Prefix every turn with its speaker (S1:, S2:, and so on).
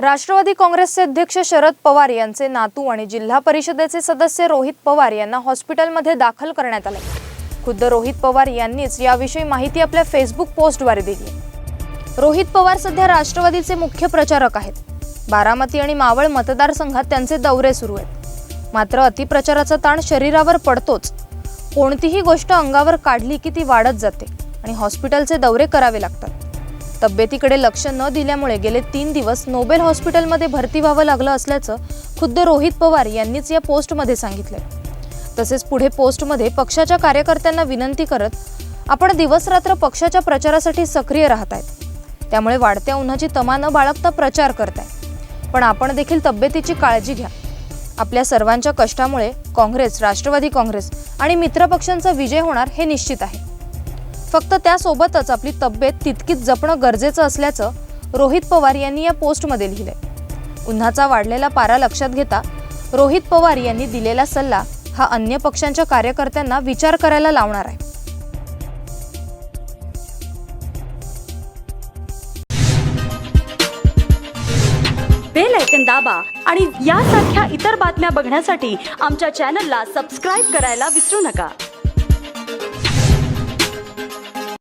S1: राष्ट्रवादी काँग्रेसचे अध्यक्ष शरद पवार यांचे नातू आणि जिल्हा परिषदेचे सदस्य रोहित पवार यांना हॉस्पिटलमध्ये दाखल करण्यात आले. खुद्द रोहित पवार यांनीच याविषयी माहिती आपल्या फेसबुक पोस्टद्वारे दिली. रोहित पवार सध्या राष्ट्रवादीचे मुख्य प्रचारक आहेत. बारामती आणि मावळ मतदारसंघात त्यांचे दौरे सुरू आहेत. मात्र अतिप्रचाराचा ताण शरीरावर पडतोच. कोणतीही गोष्ट अंगावर काढली की ती वाढत जाते आणि हॉस्पिटलचे दौरे करावे लागतात. तब्येतीकडे लक्ष न दिल्यामुळे गेले तीन दिवस नोबेल हॉस्पिटलमध्ये भरती व्हावं लागलं असल्याचं खुद्द रोहित पवार यांनीच या पोस्टमध्ये सांगितलंय. तसेच पुढे पोस्टमध्ये पक्षाच्या कार्यकर्त्यांना विनंती करत आपण दिवसरात्र पक्षाच्या प्रचारासाठी सक्रिय राहत आहेत त्यामुळे वाढत्या उन्हाची तमा न बाळगता प्रचार करताय. पण आपण देखील तब्येतीची काळजी घ्या. आपल्या सर्वांच्या कष्टामुळे काँग्रेस राष्ट्रवादी काँग्रेस आणि मित्रपक्षांचा विजय होणार हे निश्चित आहे. फक्त त्यासोबतच आपली तब्येत तितकीच जपणं गरजेचं असल्याचं रोहित पवार यांनी या पोस्टमध्ये लिहिलंय. उन्हाचा वाढलेला पारा लक्षात घेता रोहित पवार यांनी दिलेला सल्ला हा अन्य पक्षांच्या कार्यकर्त्यांना विचार करायला लावणार आहे.
S2: बेल ऐकन दाबा आणि यासारख्या इतर बातम्या बघण्यासाठी आमच्या चॅनलला सबस्क्राईब करायला विसरू नका.